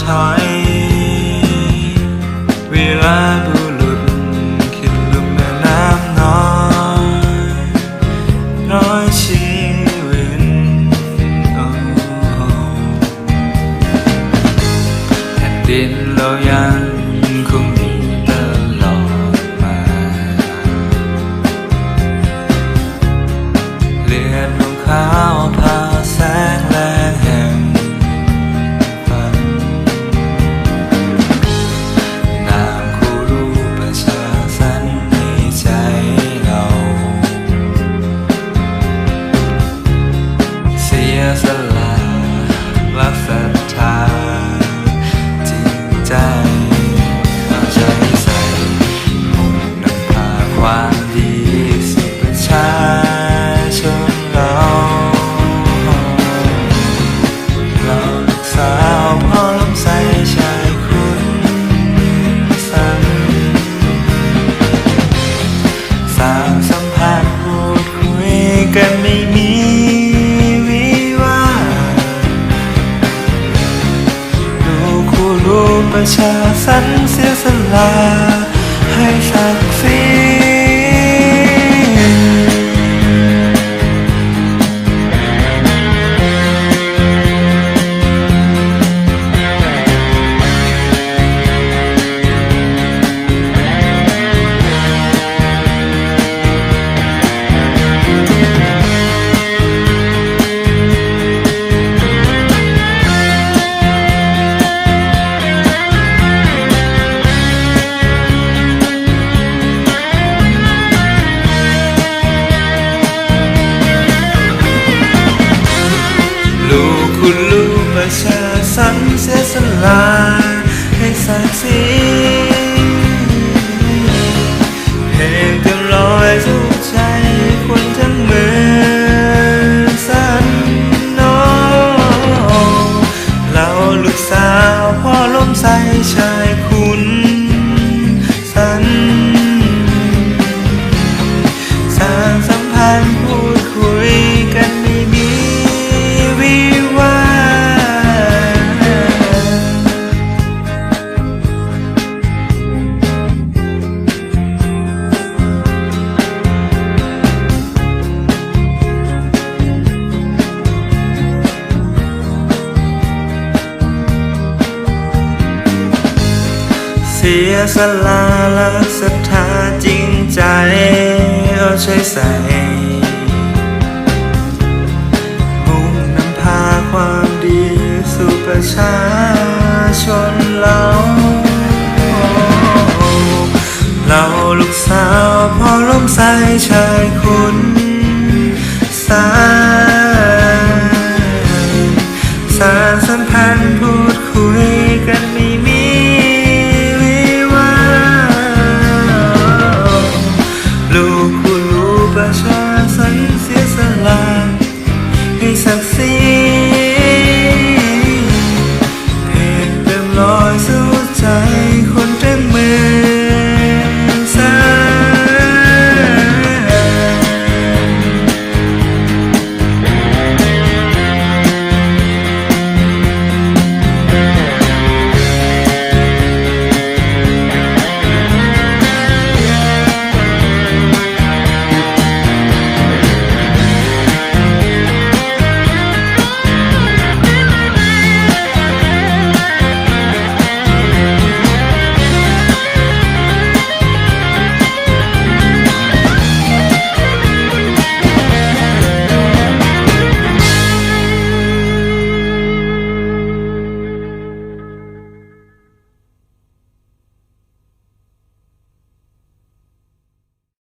ไทยวลาบุรุษคิดลุมแม่น้ำน้อยน้อยชีวิตแผ่นดินเรายังคง กันไม่มีวิวาดูคู่รู้ประชาสันเสียสละให้ศักดิ์ศรี สียสละและศรัทธาจริงใจเอาใจใส่ มุ่งนำพาความดีสู่ประชาชนเรา เราลูกสาวพ่อร่มใสชายคุณสายสารสัมพันธ์พู ประชาใสเสียสละให้ศักดิ์